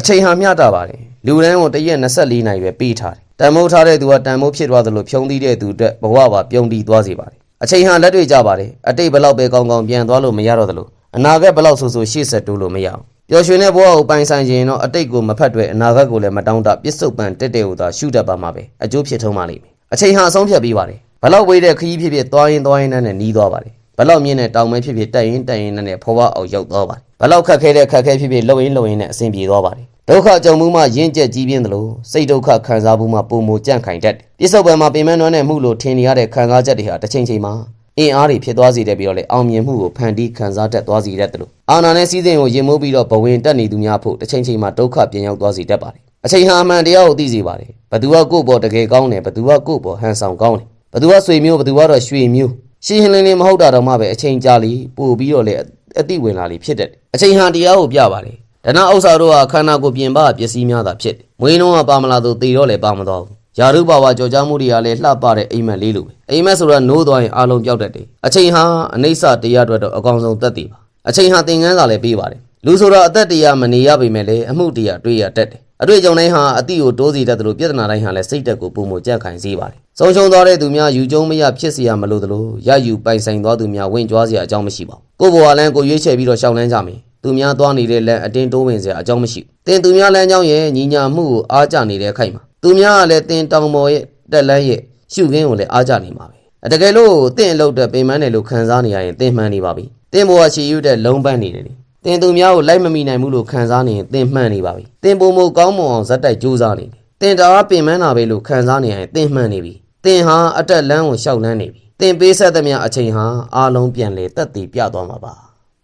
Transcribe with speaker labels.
Speaker 1: အချိန်ဟာမျှတပါတယ်လူတန်းကိုတစ်ရက်24နာရီပဲပေးထားတယ်တန်မိုးထားတဲ့သူကတန်မိုးဖြစ်သွားသလိုဖြုံးသီးတဲ့သူအတွက်ဘဝပါပြုံးတီးသွားစေပါတယ်အချိန်ဟာလက်တွေ့ကြပါတယ်အတိတ်ဘလောက်ပဲကောင်းကောင်းပြန်သွားလို့မရတော့သလိုအနာဂတ်ဘလောက်ဆိုဆိုရှေ့ဆက်တိုးလို့မရအောင်ပျော်ရွှင်တဲ့ဘဝကိုပိုင်ဆိုင်ခြင်းတော့အတိတ်ကိုမဖတ်တွေ့အနာဂတ်ကိုလည်းမတောင်းတပစ္စုပန်တက်တဲ့ဟူသာရှုတတ်ပါမှာပဲအကျိုးဖြစ်ထုံးပါလိမ့်မယ်အချိန်ဟာအဆုံးဖြတ်ပြီးပါတယ်ဘလောက်ဝေးတဲ့ခရီးဖြစ်ဖြစ်သွားရင်သွားရင်နဲ့နီးသွားပါတယ်ဘလောက်မြင့်တဲ့တောင်မဲဖြစ်ဖြစ်တက်ရင်တက်ရင်နဲ့ဖော်ဝအောင်ရောက်သွားပါတယ်ဘလောက်ခက်ခဲတဲ့ခက်ခဲဖြစ်ဖြစ်လှုပ်ရင်လှုပ်ရင်နဲ့အဆင်ပြေသွားပါတယ် ဒုက္ခကြုံမှုမှရင့်ကျက်ကြီးပြင်းသလိုစိတ်ဒုက္ခခံစားမှုမှပုံမကြန့်ခိုင်တတ်တယ်ပြစ္ဆုတ်ပံမှာပင်မနှွမ်းတဲ့မှုလို့ထင်နေရတဲ့ခံစားချက်တွေဟာတစ်ချိန်ချိန်မှာအင်အားတွေဖြစ်သွားစေတဲ့ပြီးတော့လေအောင်မြင်မှုကိုဖန်တီးခံစားတတ်သွားစေတတ်တယ်လို့အာနာနဲ့စီးစိမ်ကိုရင်မိုးပြီးတော့ဘဝင်တက်နေသူများဖို့တစ်ချိန်ချိန်မှာဒုက္ခပြန်ရောက်သွားစေတတ်ပါတယ်အချိန်ဟာအမှန်တရားကိုသိစေပါတယ်ဘသူကကိုယ့်ဘောတကယ်ကောင်းတယ်ဘသူကကိုယ့်ဘောဟန်ဆောင်ကောင်းတယ်ဘသူကဆွေမျိုးဘသူကတော့ရွှေမျိုးရှင်းရှင်းလင်းလင်းမဟုတ်တာတော့မှပဲအချိန်ကြာလီပို့ပြီးတော့လေအတိဝင်လာလီဖြစ်တတ်တယ်အချိန်ဟာတရားကိုပြပါတယ် ဒနာဥစ္စာတို့ဟာခန္ဓာကိုယ်ပြင်ပပစ္စည်းများသာဖြစ်တယ်မွေးနှုံးကပါမလာသူတေတော့လည်းပါမသွားဘူးယာရုဘာဝကြော်ကြားမှုတွေကလည်းလှပတဲ့အိမ်မက်လေးလိုပဲအိမ်မက်ဆိုတာနိုးသွားရင်အလုံးပြောက်တတ်တယ်အချိန်ဟာအနိစ္စတရားအတွက်တော့အကောင်ဆုံးသက်တည်ပါအချိန်ဟာသင်ခန်းစာလည်းပေးပါတယ်လူဆိုတာအသက်တရားမနေရပေမဲ့လည်းအမှုတရားတွေးရတတ်တယ်အတွေ့အကြုံတိုင်းဟာအတိကိုတိုးစီတတ်တယ်လို့ပြဿနာတိုင်းဟာလည်းစိတ်တက်ကိုပုံမကြက်ခိုင်စေပါတယ်။ဆုံးရှုံးသွားတဲ့သူများယူကျုံမရဖြစ်စီရမလို့သလိုရယူပိုင်ဆိုင်သွားသူများဝင့်ကြွားစရာအကြောင်းမရှိပါဘူး။ကိုယ့်ဘဝလန်းကိုရွေးချယ်ပြီးတော့ရှောင်လန်းကြမယ် သူများသွားနေတဲ့လမ်းအတင်းတိုးဝင်စရာအကြောင်းမရှိဘူး။တင်သူများလမ်းကြောင်းရဲ့ညီညာမှုကိုအားကျနေတဲ့အခိုက်မှာသူများကလည်းတင်တောင်ပေါ်ရဲ့တက်လန်းရဲ့ရှုခင်းကိုလည်းအားကျနေမှာပဲ။တကယ်လို့တင့်အလုပ်တဲ့ပင်မနဲ့လို့ခံစားနေရရင်တင်မှန်နေပါပြီ။တင်ပေါ်ကရှည်ရွတ်တဲ့လုံးပန်းနေတယ်လေ။တင်သူများကိုလိုက်မမိနိုင်ဘူးလို့ခံစားနေရင်တင်မှန်နေပါပြီ။တင်ပုံမကောင်းမွန်အောင်ဇက်တိုက်ကြိုးစားနေတယ်။တင်တာပင်မနာပဲလို့ခံစားနေရရင်တင်မှန်နေပြီ။တင်ဟာအတက်လန်းကိုရှောက်လန်းနေပြီ။တင်ပေးဆက်သမျှအချိန်ဟာအားလုံးပြန်လေတက်တည်ပြသွားမှာပါ။